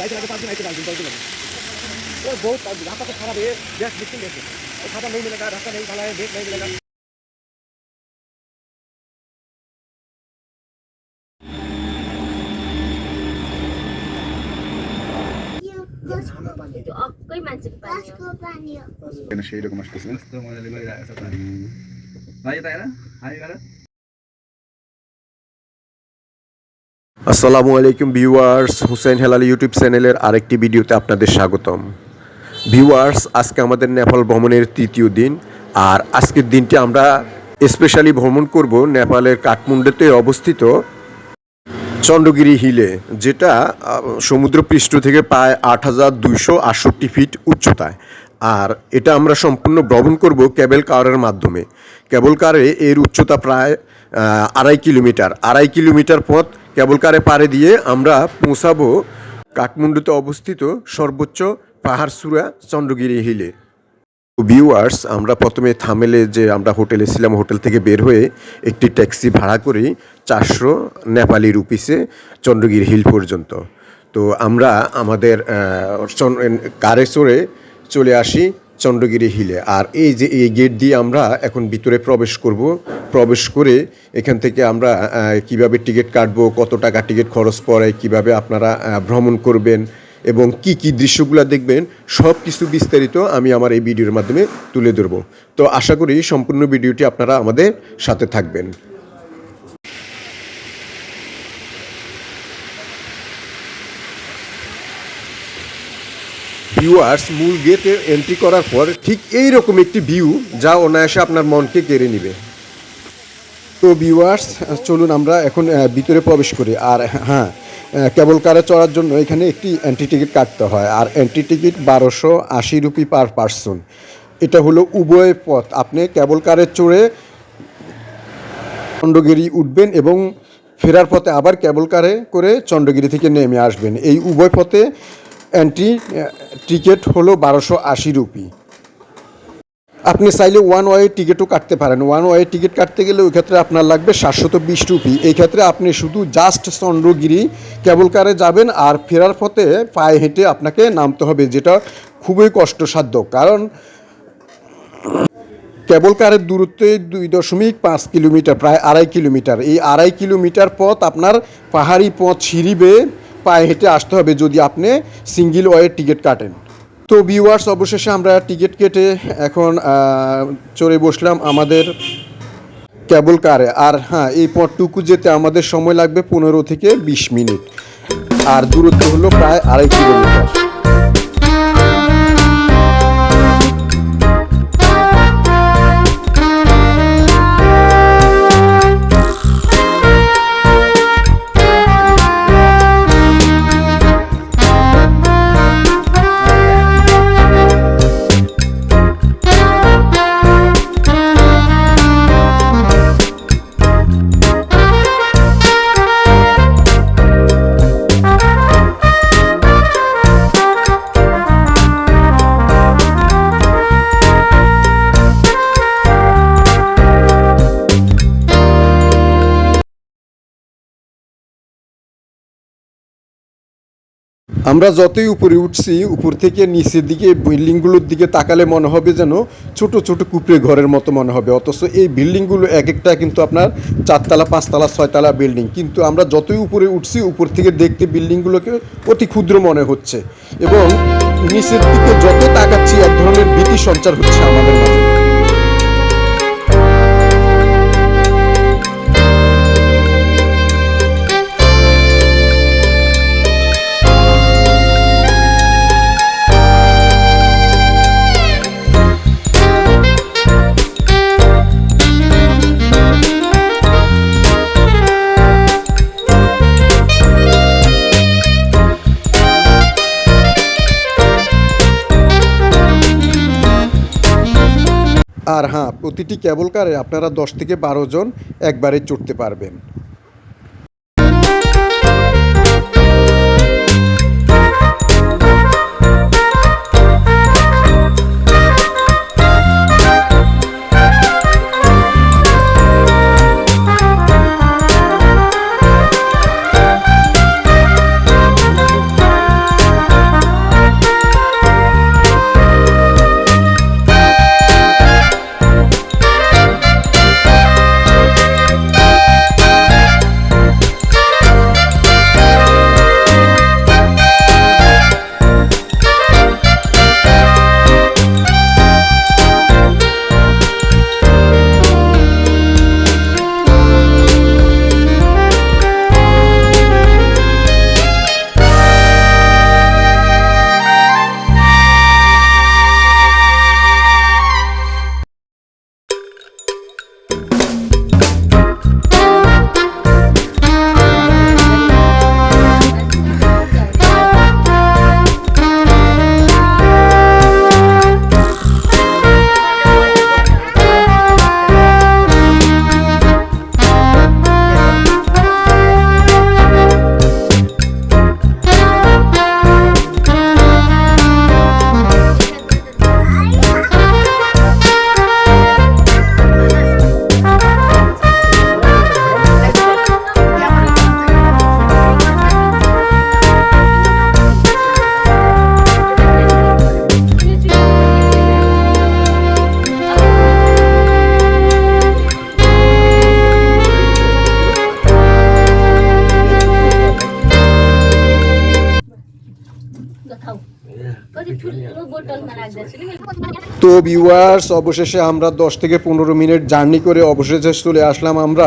Light আগে পাঁচজন আইতে পাঁচজন দশজন লাগে ওর বহুত পাঁচজন রাস্তা তো খারাপ হয়ে গ্যাস মিক্সিং গেছে ওর খাতা নেই মিলেগা রাস্তা নেই ভালো ব্রেক নেই মিলেগা সেই রকম আসতেছে ভাই তাই না হাই আসসালামু আলাইকুম ভিউয়ার্স, হুসেন হেলাল ইউটিউব চ্যানেলের আরেকটি ভিডিওতে আপনাদের স্বাগতম। ভিউয়ার্স, আজকে আমাদের নেপাল ভ্রমণের তৃতীয় দিন, আর আজকের দিনটি আমরা স্পেশালি ভ্রমণ করব নেপালের কাঠমান্ডুতে অবস্থিত চন্দ্রগিরি হিলে, যেটা সমুদ্রপৃষ্ঠ থেকে প্রায় আট হাজার দুইশো আটষট্টি ফিট উচ্চতায়। আর এটা আমরা সম্পূর্ণ ভ্রমণ করব কেবল কারের মাধ্যমে। কেবল কারে এর উচ্চতা প্রায় আড়াই কিলোমিটার। আড়াই কিলোমিটার পথ কেবল কারে পাড়ে দিয়ে আমরা পৌঁছাবো কাঠমান্ডুতে অবস্থিত সর্বোচ্চ পাহাড়সুরা চন্দ্রগিরি হিলে। ভিউয়ার্স আমরা প্রথমে থামেলে যে আমরা হোটেলে ছিলাম, হোটেল থেকে বের হয়ে একটি ট্যাক্সি ভাড়া করি চারশো নেপালি রুপিসে চন্দ্রগিরি হিল পর্যন্ত। তো আমরা আমাদের কারে চড়ে চলে আসি চন্দ্রগিরি হিলে। আর এই যে এই গেট দিয়ে আমরা এখন ভিতরে প্রবেশ করব, প্রবেশ করে এখান থেকে আমরা কীভাবে টিকিট কাটবো, কত টাকা টিকিট খরচ পড়ে, কীভাবে আপনারা ভ্রমণ করবেন এবং কি কি দৃশ্যগুলো দেখবেন সব কিছু বিস্তারিত আমি আমার এই ভিডিওর মাধ্যমে তুলে ধরবো। তো আশা করি সম্পূর্ণ ভিডিওটি আপনারা আমাদের সাথে থাকবেন। ভিউয়ার্স মূল গেটে এন্ট্রি করার পর ঠিক এই রকম একটি ভিউ যা অনায়াসে আপনার মনকে কেড়ে নেবে। তো ভিউয়ার্স চলুন আমরা এখন ভিতরে প্রবেশ করি। আর হ্যাঁ কেবল কারে চড়ার জন্য এখানে একটি এন্ট্রি টিকিট কাটতে হয়। আর এন্ট্রি টিকিট বারোশো আশি রুপি পার পার্সন এটা হলো উভয় পথ। আপনি কেবল কারে চড়ে চন্দ্রগিরি উঠবেন এবং ফেরার পথে আবার কেবল কারে করে চন্দ্রগিরি থেকে নেমে আসবেন। এই উভয় পথে এন্ট্রি টিকিট হলো বারোশো আশি রুপি। আপনি চাইলে ওয়ান ওয়ে টিকিটও কাটতে পারেন। ওয়ান ওয়ে টিকিট কাটতে গেলে ওই ক্ষেত্রে আপনার লাগবে সাতশত বিশ রুপি। এই ক্ষেত্রে আপনি শুধু জাস্ট চন্দ্রগিরি কেবল কারে যাবেন আর ফেরার পথে পায়ে হেঁটে আপনাকে নামতে হবে, যেটা খুবই কষ্টসাধ্য। কারণ কেবল কারের দূরত্বে দুই দশমিক পাঁচ কিলোমিটার, প্রায় আড়াই কিলোমিটার। এই আড়াই কিলোমিটার পথ আপনার পাহাড়ি পথ সিঁড়ি বেয়ে পায়ে হেঁটে আসতে হবে যদি আপনি সিঙ্গেল ওয়ের টিকিট কাটেন। তো ভিউয়ার্স অবশেষে আমরা টিকিট কেটে এখন চড়ে বসলাম আমাদের কেবল কারে আর হ্যাঁ এই পথটুকু যেতে আমাদের সময় লাগবে পনেরো থেকে বিশ মিনিট। আর দূরত্ব হলো প্রায় আড়াই কিলোমিটার। আমরা যতই উপরে উঠছি, উপর থেকে নিচের দিকে, বিল্ডিংগুলোর দিকে তাকালে মনে হবে যেন ছোট ছোট কুপড়ে ঘরের মতো মনে হবে। অথচ এই বিল্ডিংগুলো এক একটা কিন্তু আপনার চারতলা, পাঁচতলা, ছয়তলা বিল্ডিং। কিন্তু আমরা যতই উপরে উঠছি, উপর থেকে দেখতে বিল্ডিংগুলোকে অতি ক্ষুদ্র মনে হচ্ছে। এবং নিচের দিকে যত তাকাচ্ছি, এক ধরনের ভীতি সঞ্চার হচ্ছে আমাদের মাঝে। আর হ্যাঁ প্রতিটি কেবল কারে আপনারা দশ থেকে বারো জন একবারে চড়তে পারবেন। তো ভিউয়ার্স অবশেষে আমরা দশ থেকে পনেরো মিনিট জার্নি করে অবশেষে চলে আসলাম আমরা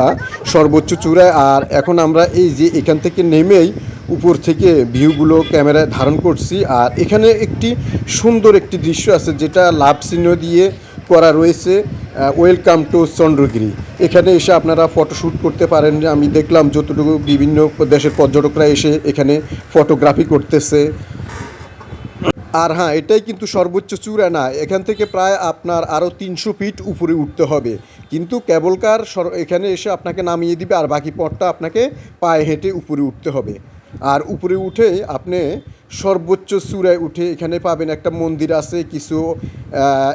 সর্বোচ্চ চূড়ায়। আর এখন আমরা এই যে এখান থেকে নেমেই উপর থেকে ভিউগুলো ক্যামেরায় ধারণ করছি। আর এখানে একটি সুন্দর একটি দৃশ্য আছে, যেটা লাভ চিহ্ন দিয়ে করা রয়েছে ওয়েলকাম টু চন্দ্রগিরি। এখানে এসে আপনারা ফটোশ্যুট করতে পারেন। আমি দেখলাম যতটুকু বিভিন্ন দেশের পর্যটকরা এসে এখানে ফটোগ্রাফি করতেছে। আর হ্যাঁ এটাই কিন্তু সর্বোচ্চ চূড়া না এখান থেকে প্রায় আপনার আরও তিনশো ফিট উপরে উঠতে হবে। কিন্তু কেবল কার সর- এখানে এসে আপনাকে নামিয়ে দিবে আর বাকি পথটা আপনাকে পায়ে হেঁটে উপরে উঠতে হবে। আর উপরে উঠে আপনি সর্বোচ্চ চূড়ায় উঠে এখানে পাবেন একটা মন্দির আছে, কিছু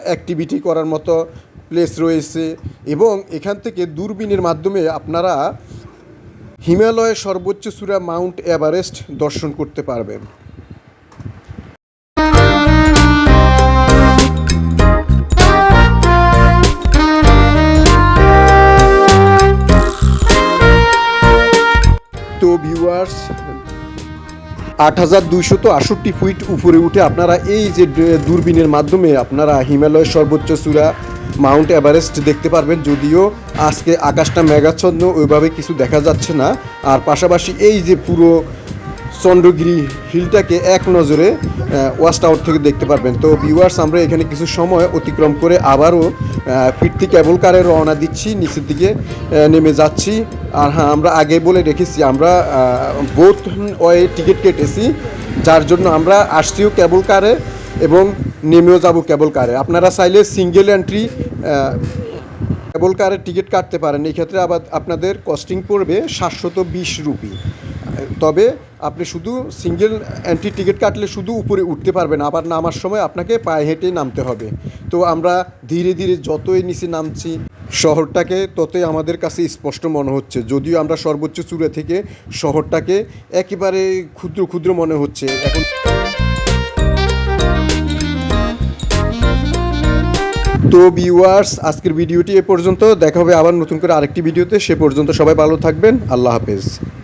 অ্যাক্টিভিটি করার মতো প্লেস রয়েছে। এবং এখান থেকে দূরবীনের মাধ্যমে আপনারা হিমালয়ের সর্বোচ্চ চূড়া মাউন্ট এভারেস্ট দর্শন করতে পারবেন। আট হাজার দুইশত আটষট্টি ফুট উপরে উঠে আপনারা এই যে দূরবীনের মাধ্যমে আপনারা হিমালয়ের সর্বোচ্চ চূড়া মাউন্ট এভারেস্ট দেখতে পারবেন। যদিও আজকে আকাশটা মেঘাচ্ছন্ন, ওইভাবে কিছু দেখা যাচ্ছে না। আর পাশাপাশি এই যে পুরো চন্দ্রগিরি হিলটাকে এক নজরে ওয়াচ টাওয়ার থেকে দেখতে পারবেন। তো ভিউয়ার্স আমরা এখানে কিছু সময় অতিক্রম করে আবারও ফিরতি কেবল কারে রওনা দিচ্ছি, নিচের দিকে নেমে যাচ্ছি। আর হ্যাঁ আমরা আগে বলে রেখেছি, আমরা বোথ ওয়ে টিকিট কেটেছি। যার জন্য আমরা আসছিও কেবল কারে এবং নেমেও যাব কেবল কারে আপনারা চাইলে সিঙ্গেল এন্ট্রি কেবল কারের টিকিট কাটতে পারেন। এক্ষেত্রে আবার আপনাদের কস্টিং পড়বে সাতশত বিশ রুপি। তবে আপনি শুধু সিঙ্গেল এন্ট্রি টিকিট কাটলে শুধু উপরে উঠতে পারবেন আবার নামার সময় আপনাকে পায়ে হেঁটেই নামতে হবে। তো আমরা ধীরে ধীরে যতই নিচে নামছি, শহরটাকে ততই আমাদের কাছে স্পষ্ট মনে হচ্ছে। যদিও আমরা সর্বোচ্চ চূড়া থেকে শহরটাকে একেবারে ক্ষুদ্র ক্ষুদ্র মনে হচ্ছে। এখন তো ভিউয়ার্স আজকের ভিডিওটি এ পর্যন্ত। দেখা হবে আবার নতুন করে আরেকটি ভিডিওতে। সে পর্যন্ত সবাই ভালো থাকবেন। আল্লাহ হাফেজ।